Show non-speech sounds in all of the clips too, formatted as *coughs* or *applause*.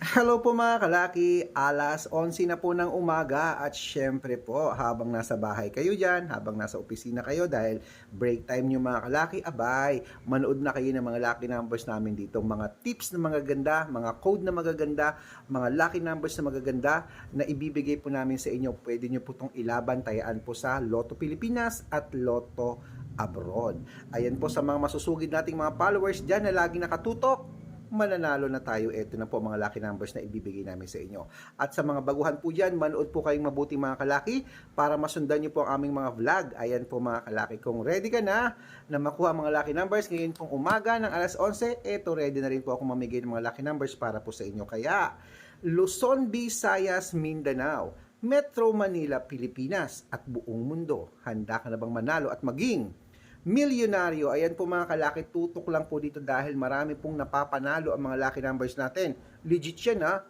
Hello po mga kalaki, alas 11 na po ng umaga at syempre po habang nasa bahay kayo dyan, habang nasa opisina kayo dahil break time nyo mga kalaki, abay, manood na kayo ng mga lucky numbers namin dito, mga tips na mga ganda, mga code na magaganda, mga lucky numbers na magaganda na ibibigay po namin sa inyo, pwede nyo po itong ilaban, tayaan po sa Lotto Pilipinas at Lotto Abroad. Ayan po sa mga masusugid nating mga followers dyan na lagi nakatutok, mananalo na tayo. Ito na po mga lucky numbers na ibibigay namin sa inyo. At sa mga baguhan po dyan, manood po kayong mabuti mga kalaki para masundan nyo po ang aming mga vlog. Ayan po mga kalaki. Kung ready ka na na makuha mga lucky numbers ngayon pong umaga ng alas 11, eto ready na rin po ako mamigay ng mga lucky numbers para po sa inyo. Kaya, Luzon, Visayas, Mindanao, Metro Manila, Pilipinas at buong mundo. Handa ka na bang manalo at maging milyonaryo. Ayan po mga kalaki, tutok lang po dito dahil marami pong napapanalo ang mga lucky numbers natin. Legit yan ha.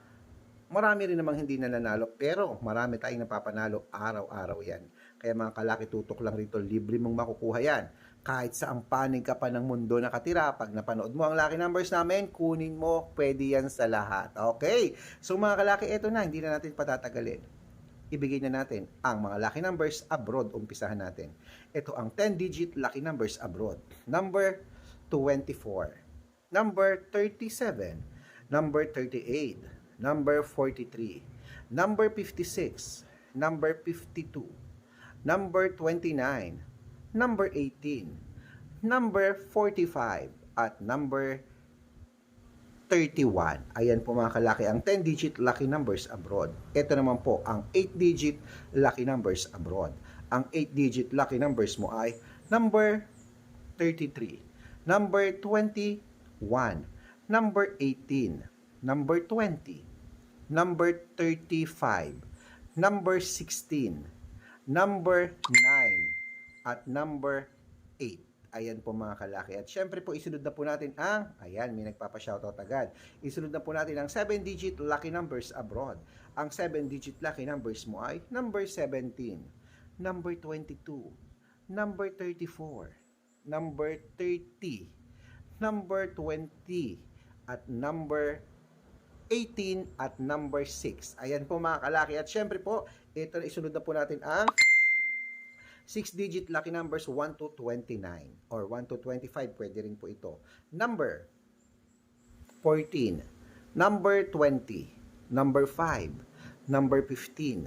Marami rin namang hindi nananalo, pero marami tayong napapanalo araw-araw yan. Kaya mga kalaki, tutok lang rito, libre mong makukuha yan. Kahit sa ang panig ka pa ng mundo nakatira, pag napanood mo ang lucky numbers namin, kunin mo, pwede yan sa lahat. Okay? So mga kalaki, eto na, hindi na natin patatagalin ibigay na natin ang mga lucky numbers abroad. Umpisahan natin. Ito ang 10-digit lucky numbers abroad. Number 24. Number 37. Number 38. Number 43. Number 56. Number 52. Number 29. Number 18. Number 45. At number 31. Ayan po mga kalaki ang 10-digit lucky numbers abroad. Ito naman po ang 8-digit lucky numbers abroad. Ang 8-digit lucky numbers mo ay number 33, number 21, number 18, number 20, number 35, number 16, number 9, at number 8. Ayan po mga kalaki. At syempre po, isunod na po natin ang, ayan, may nagpapa-shoutout agad. Isunod na po natin ang 7-digit lucky numbers abroad. Ang 7-digit lucky numbers mo ay number 17, number 22, number 34, number 30, number 20, at number 18 at number 6. Ayan po mga kalaki. At syempre po, ito isunod na po natin ang 6-digit lucky numbers 1 to 29 or 1 to 25 pwede rin po ito. Number 14, number 20, number 5, number 15,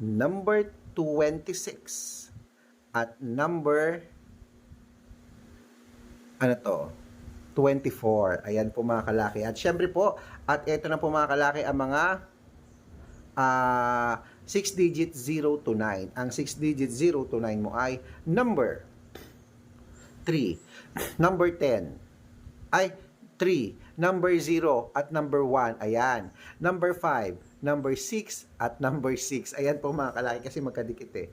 number 26, at number ano to? 24. Ayan po mga kalaki. At syempre po, at ito na po mga kalaki ang mga ah 6 digit 0 to 9. Ang 6 digit 0 to 9 mo ay number 3, number 10, ay 3, number 0 at number 1. Ayan. Number 5, number 6 at number 6. Ayan po mga kalaki kasi magkadikit eh.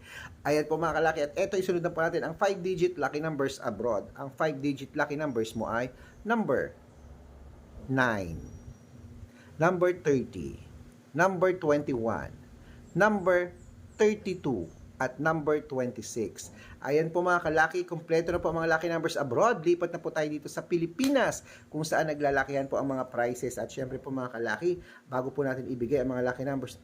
Ayan po mga kalaki at eto isunod na po natin ang 5 digit lucky numbers abroad. Ang 5 digit lucky numbers mo ay number 9, number 30, number 21, number 32, at number 26. Ayan po mga kalaki, kompleto na po ang mga lucky numbers abroad. Lipat na po tayo dito sa Pilipinas kung saan naglalakihan po ang mga prices. At syempre po mga kalaki, bago po natin ibigay ang mga lucky numbers,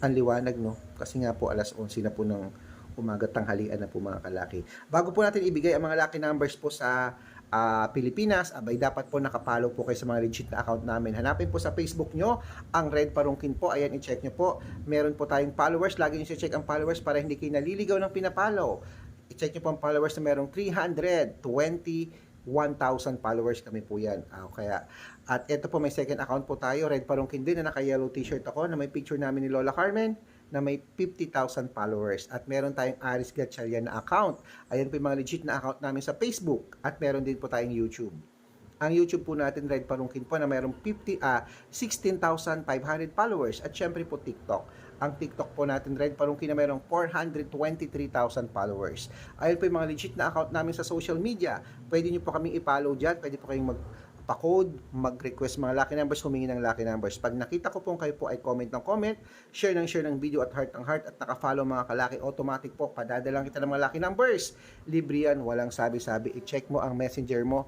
ang liwanag no? Kasi nga po alas 11 na po ng umaga tanghalian na po mga kalaki. Bago po natin ibigay ang mga lucky numbers po sa ah, Pilipinas, abay dapat po nakapalo po kayo sa mga legit na account namin. Hanapin po sa Facebook nyo ang Red Parungkin po. Ayan, i-check nyo po. Meron po tayong followers. Lagi nyo check ang followers para hindi kayo naliligaw ng pinapalo. I-check nyo po ang followers na merong 321,000 followers kami po yan. Ah, kaya, at ito po may second account po tayo, Red Parungkin din, na naka-yellow t-shirt ako, na may picture namin ni Lola Carmen, na may 50,000 followers. At meron tayong Aris Gatchalian na account. Ayan po yung mga legit na account namin sa Facebook. At meron din po tayong YouTube. Ang YouTube po natin, Red Parungkin po, na mayroong 50, ah 16,500 followers. At syempre po TikTok. Ang TikTok po natin, Red Parungkin, na mayroong 423,000 followers. Ayun po yung mga legit na account namin sa social media. Pwede nyo po kaming i-follow dyan. Pwede po kayong mag pa-code, mag-request mga lucky numbers, humingi ng lucky numbers. Pag nakita ko po kayo po ay comment ng comment, share ng share ng video at heart ng heart at naka-follow mga kalaki, automatic po, padadalang kita ng mga lucky numbers. Libre yan, walang sabi-sabi. I-check mo ang messenger mo,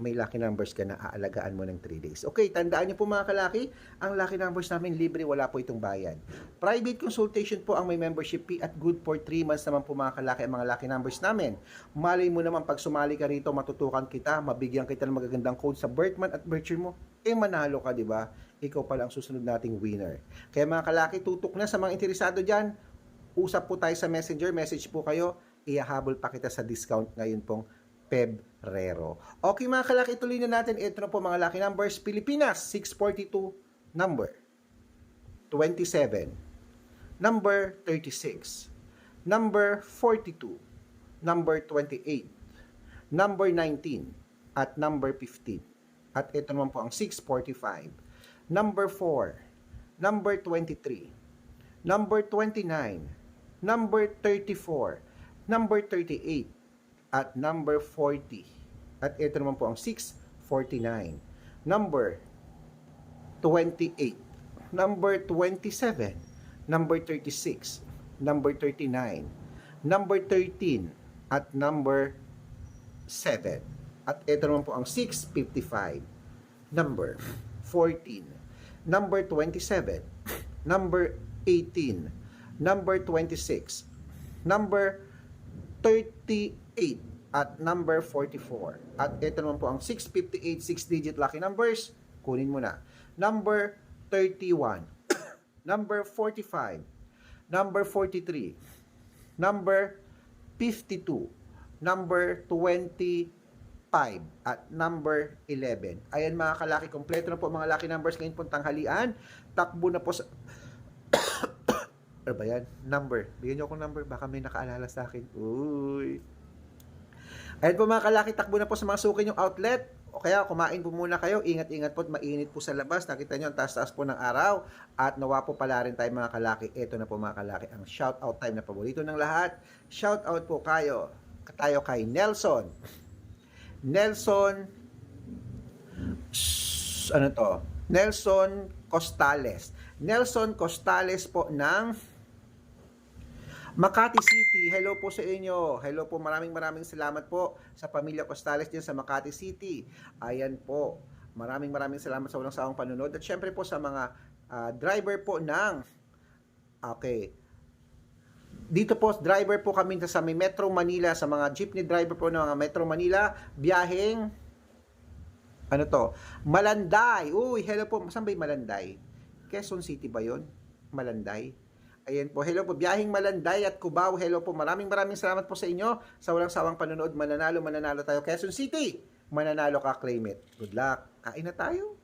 may lucky numbers ka na aalagaan mo ng 3 days. Okay, tandaan niyo po mga kalaki, ang lucky numbers namin libre, wala po itong bayad. Private consultation po ang may membership fee at good for 3 months naman po mga kalaki ang mga lucky numbers namin. Malay mo naman pag sumali ka rito, matutukan kita, mabigyan kita ng magagandang code sa birth month at year mo, eh manalo ka, di ba? Ikaw pala ang susunod nating winner. Kaya mga kalaki, tutok na sa mga interesado dyan, usap po tayo sa messenger, message po kayo, ihahabol pa kita sa discount ngayon pong Pebrero. Okay mga kalaki, tuloy na natin. Ito na po mga lucky numbers. Pilipinas, 642, number 27, number 36, number 42, number 28, number 19, at number 15. At ito naman po ang 645, number 4, number 23, number 29, number 34, number 38, at number 40. At ito naman po ang 649. Number 28. Number 27. Number 36. Number 39. Number 13. At number 7. At ito naman po ang 655. Number 14. Number 27. Number 18. Number 26. Number 38 at number 44. At ito naman po ang 658 6-digit lucky numbers. Kunin mo na. Number 31. *coughs* number 45. Number 43. Number 52. Number 25 at number 11. Ayan mga kalaki, kompleto na po mga lucky numbers ngayon po tanghalian. Takbo na po sa *coughs* ano ba yan? Number. Bigyan niyo akong number. Baka may nakaalala sa akin. Uy. Ayan po mga kalaki, takbo na po sa mga suki yung outlet. O kaya kumain po muna kayo. Ingat-ingat po at mainit po sa labas. Nakita nyo, ang taas-taas po ng araw. At nawa po pala rin tayo mga kalaki. Ito na po mga kalaki, ang shout out time na paborito ng lahat. Shout out po kayo. Tayo kay Nelson. Nelson ano to? Nelson Costales. Nelson Costales po ng Makati City, hello po sa inyo. Hello po, maraming maraming salamat po sa pamilya Costales din sa Makati City. Ayan po, maraming maraming salamat sa walang sawang panunod. At syempre po sa mga ah, driver po ng, okay, dito po, driver po kami sa may Metro Manila, sa mga jeepney driver po ng mga Metro Manila, biyaheng, ano to, Malanday. Uy, hello po, saan ba yung Malanday? Quezon City ba yon? Malanday? Ayan po, hello po, biyaheng Malanday at Cubao, hello po, maraming maraming salamat po sa inyo sa walang sawang panonood, mananalo, mananalo tayo, Quezon City, mananalo ka, claim it. Good luck, kain na tayo.